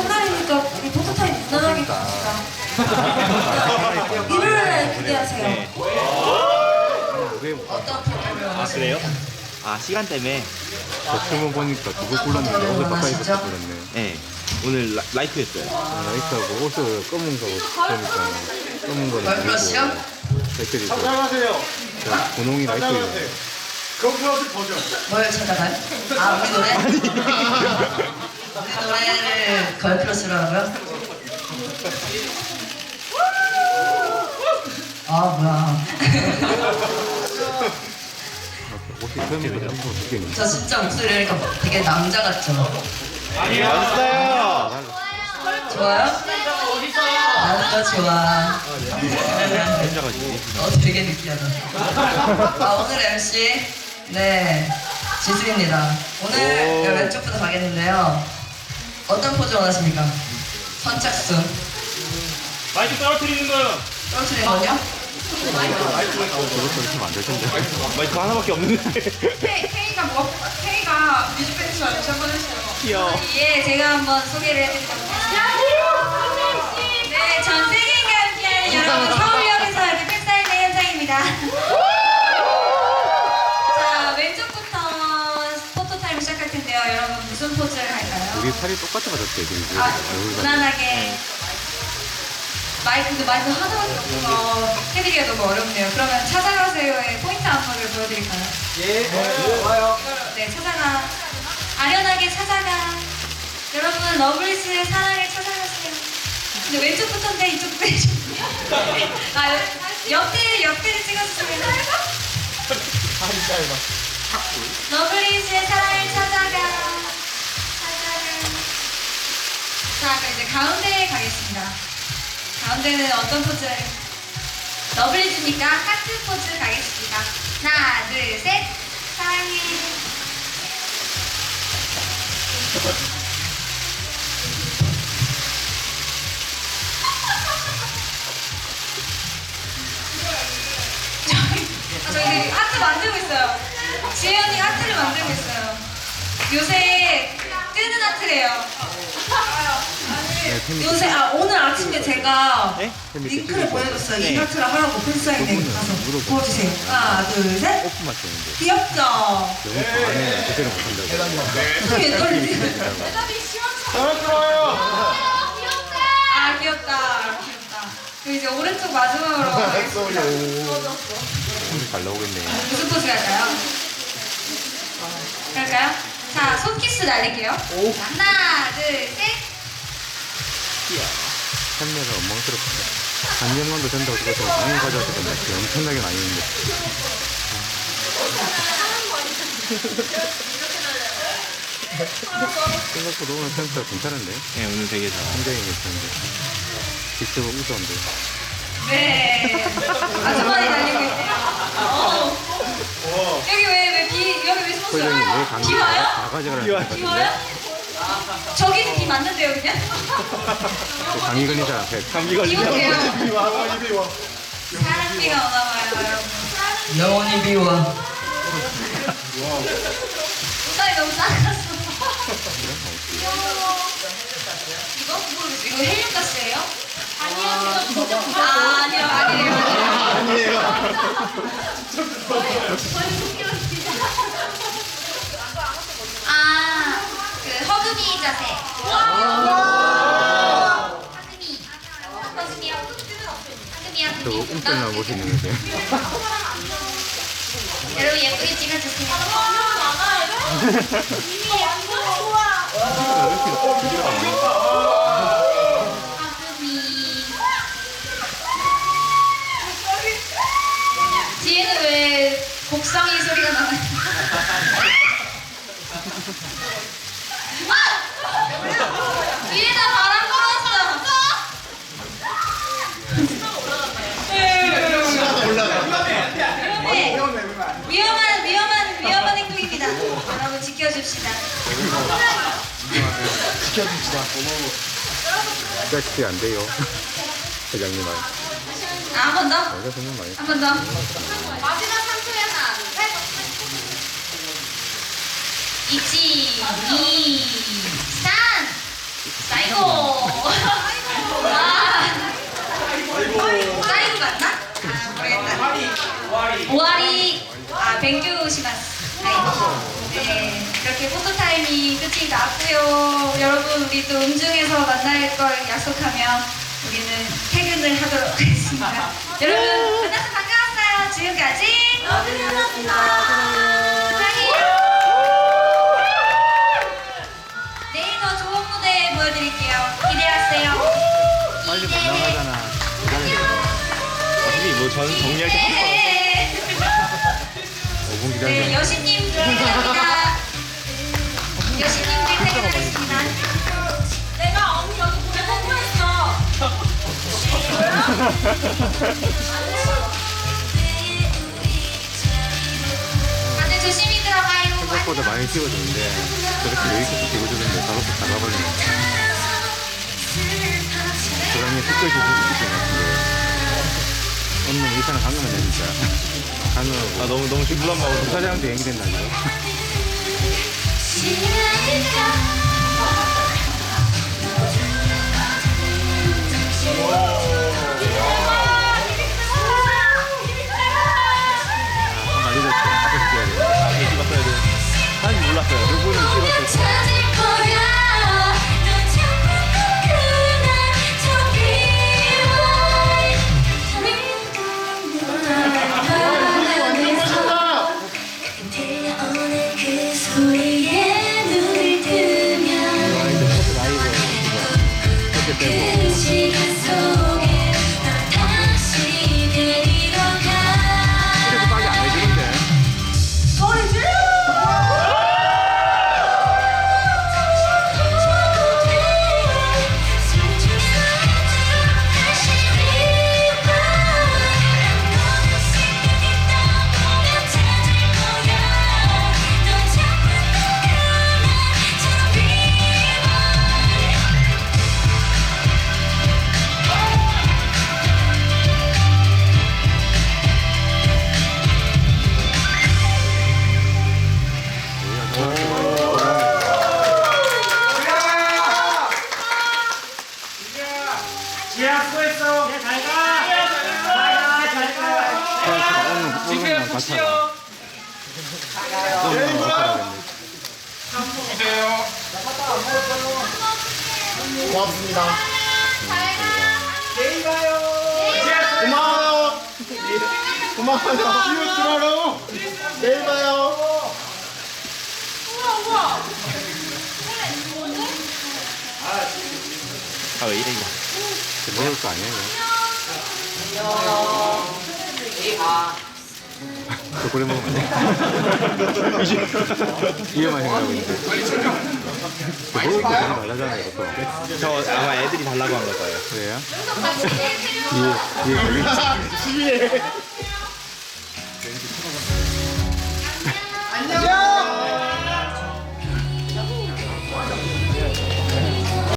첫날이니까 우리 포토타임 무난하게 갑시다. 일요일에 기대하세요. 네. 아 그래요? 아 시간 때문에 저춤을 보니까 누구 골랐는데 옷을? 붙여 골랐네. 네 오늘 라, 라이프였어요. 라이트하고 옷을 검은 거 보니까 검은 거는 얼마시요? 댓글이 있고 안녕하세요. 저 분홍이 라이트예요. 경크라우스 버전. 뭘 찾아가요? 아 우리 노래? 우리 노래를 걸크러스로 하고요? 아 뭐야 옷이 처음부터 좀 바뀌었는데. 저 진짜 목소리 들으니까 되게 남자 같죠? 왔어요. 좋아요? 나도 좋아 혼자가지고. 어 되게 느끼하다 아 오늘 MC 네 지수입니다 오늘 오. 왼쪽부터 가겠는데요 어떤 포즈 원하십니까? 선착순 마이크 떨어뜨리는 거요. 떨어뜨리는 건요? 저것도 있으면 안될 텐데. 마이크 하나밖에 없는데. K, K가 뭐, K가 뮤직뱅크 한번 해주세요. 귀여워. 예, 제가 한번 소개를 해드리도록 하겠습니다. 네, 전 세계인과 함께하는 여러분 서울역에서 이렇게 팬사인회 현장입니다. 자, 왼쪽부터 포토타임 시작할 텐데요. 여러분 무슨 포즈를 할까요? 우리 살이 똑같이 맞았대, 지금. 아, 무난하게. 마이크도 마이크 하나밖에 없어서 해드리기가 너무 어렵네요. 그러면 찾아가세요의 포인트 안무를 보여드릴까요? 예. 좋아요. 네, 찾아가. 아련하게 찾아가. 여러분, 러블리즈의 사랑을 찾아가세요. 근데 왼쪽부터인데 이쪽도 해줘. 아, 옆- 옆에, 옆에를 찍어주시면. 러블리즈의 사랑을 자, 그럼 이제 가운데에 가겠습니다. 가운데는 어떤 포즈? 러블리즈니까 하트 포즈 가겠습니다. 하나, 둘, 셋. 사랑해. 저희, 아, 저희 하트 만들고 있어요. 지혜 언니 하트를 만들고 있어요. 요새 뜨는 하트래요. 네, 팬이 요새 아 오늘 아침에 제가 네? 링크를 보내줬어요 이 네. 파트를 하라고 팬사인회 그분은 가서. 보여주세요 하나 둘 셋 오픈 맞췄는데. 귀엽죠? 너무 좋아하네. 그때는 못한다고. 손이 떨리지? 잘 들어요. 아 귀엽다 귀엽다 그럼 이제 오른쪽 마지막으로 가겠습니다 오늘 잘 나오겠네. 무슨 포즈 할까요? 그럴까요? 자 손키스 날릴게요 하나 둘 셋 참여가 엉망스럽다. 작년만도 된다고 그래서 많이 가져왔을 건데 엄청나게 많이 있는데. 생각보다 오늘 센터 괜찮은데? 네 오늘 되게 잘. 굉장히 괜찮은데. 직접 우수한데. 네 아주머니 날리고 있네요 어. 여기 왜 왜 비 여기 왜 소장님 왜 숨었어요? 강의 비 와요? 다 가져가라는 비 와요? 것비 같은데? 와요? 저기는 비 맞는데요 그냥? 걸린 사람 앞에 감기 비 걸리죠? 올게요 이리 와, 이리 와. 사랑비가 오나봐요 여러분 영원히 비워 옷장이 너무 작았어 귀여워 이거? 모르겠어 이거 헬륨가스예요? 아니요 진짜 아 아니요 아니에요 아니에요. 아, 이 자세. 허금이. 허금이요. 허금이, 허금이. 저거 움짤만 보시는 건데. 여러분 예쁘게 찍어주세요. 허금이. 뒤에는 왜 곡성이 소리가 나나요? 아! 위에다 바람 불었어. 위험해. 위험한 위험한 위험한 행동입니다. 여러분 지켜줍시다. 섹시 안 돼요. 회장님 말. 아, 한 번 더. 원래 손님 많이. 한 번 더. 마지막 3초에 하나, 둘, 셋. 있지, 이, 산. 사이고. 아. 사이고 맞나? 아, 모르겠다. 오아리. 아, 뱅규 시마스. 네, 이렇게 포토 끝이 났고요. 여러분, 우리 또 음중에서 만날 걸 약속하면 우리는 퇴근을 하도록 하겠습니다. 여러분, 만나서 반가웠어요. 지금까지 러블리였습니다. 사랑해요. 내일 더 좋은 무대 보여드릴게요. 기대하세요. 빨리 돼. 어차피 뭐 저는 정리할 게 하나도 없어요. 네. 5분 네, 기다려. 여신님 퇴근합니다. 내가 언니 여기 보내 뽀뽀했어. 다들 조심히 들어가요. 생각보다 많이 찍어주는데 저렇게 여기까지 또 나가버리네. 사장님 끝까지 찍어주실 것 같은데. 오늘 이사는 강금했네 진짜. 아 강금하고. 너무 너무 지금 물안 먹어. 부사장도 연기 된다 이거. 아, 많이 됐죠. 앞에서 찍어야 돼. 아, 네, 찍었어야 돼. 사실 몰랐어요. 누구는 찍었을 때. 오늘 못 가라겠네. 고맙습니다. 고마워요. 고마워요. 지우 들어요. 내일 봐요. 아 왜 이래 이거. 이거 먹을 거 아니야 이거? 초콜릿 먹으면 안 돼? 이해만 생각하고 있는데 먹을 거 되게 달라잖아 이것도 저 아마 애들이 달라고 한 걸 거예요. 그래요? 뒤에 걸리